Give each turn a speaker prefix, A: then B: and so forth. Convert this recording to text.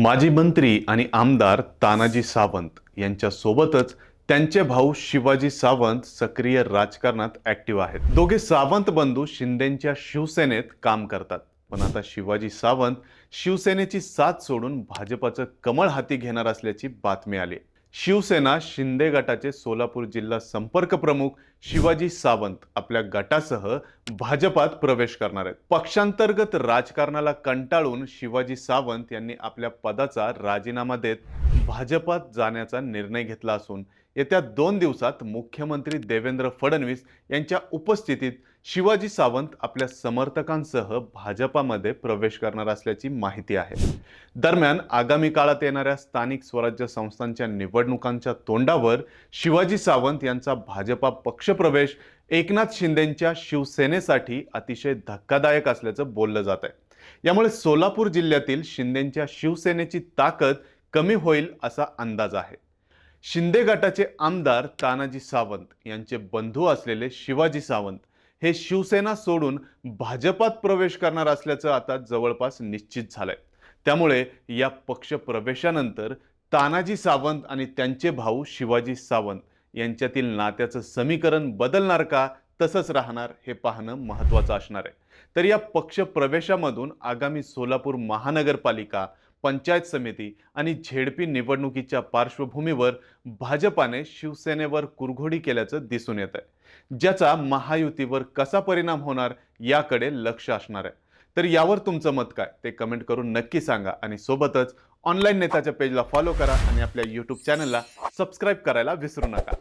A: माजी मंत्री आणि आमदार तानाजी सावंत यांच्यासोबतच त्यांचे भाऊ शिवाजी सावंत सक्रिय राजकारणात ॲक्टिव्ह आहेत. दोघे सावंत बंधू शिंदेच्या शिवसेनेत काम करतात. पण आता शिवाजी सावंत शिवसेनेची साथ सोडून भाजपाचं कमळ हाती घेणार असल्याची बातमी आली. शिवसेना शिंदे गटाचे सोलापूर जिल्हा संपर्क प्रमुख शिवाजी सावंत आपल्या गटासह भाजपात प्रवेश करणार आहेत. पक्षांतर्गत राजकारणाला कंटाळून शिवाजी सावंत यांनी आपल्या पदाचा राजीनामा देत भाजपात जाण्याचा निर्णय घेतला असून येत्या दोन दिवसात मुख्यमंत्री देवेंद्र फडणवीस यांच्या उपस्थितीत शिवाजी सावंत आपल्या समर्थकांसह भाजपामध्ये प्रवेश करणार असल्याची माहिती आहे. दरम्यान आगामी काळात येणाऱ्या स्थानिक स्वराज्य संस्थांच्या निवडणुकांच्या तोंडावर शिवाजी सावंत यांचा भाजपा पक्षप्रवेश एकनाथ शिंदेंच्या शिवसेनेसाठी अतिशय धक्कादायक असल्याचं बोललं जात आहे. यामुळे सोलापूर जिल्ह्यातील शिंदेंच्या शिवसेनेची ताकद कमी होईल असा अंदाज आहे. शिंदे गटाचे आमदार तानाजी सावंत यांचे बंधू असलेले शिवाजी सावंत हे शिवसेना सोडून भाजपात प्रवेश करणार असल्याचं आता जवळपास निश्चित झालंय. त्यामुळे या पक्ष प्रवेशानंतर तानाजी सावंत आणि त्यांचे भाऊ शिवाजी सावंत यांच्यातील नात्याचं समीकरण बदलणार का? तसंच राहणार हे पाहणं महत्त्वाचं असणार आहे. तर या पक्ष प्रवेशामधून आगामी सोलापूर महानगरपालिका पंचायत समिती आणि झेडपी निवडणुकीच्या पार्श्वभूमीवर भाजपाने शिवसेनेवर कुरघोडी केल्याचं दिसून येत आहे ज्याचा महायुतीवर कसा परिणाम होणार याकडे लक्ष असणार आहे. तर यावर तुमचं मत काय? ते कमेंट करून नक्की सांगा आणि सोबतच ऑनलाईन नेताच्या पेजला फॉलो करा आणि आपल्या यूट्यूब चॅनलला सबस्क्राईब करायला विसरू नका.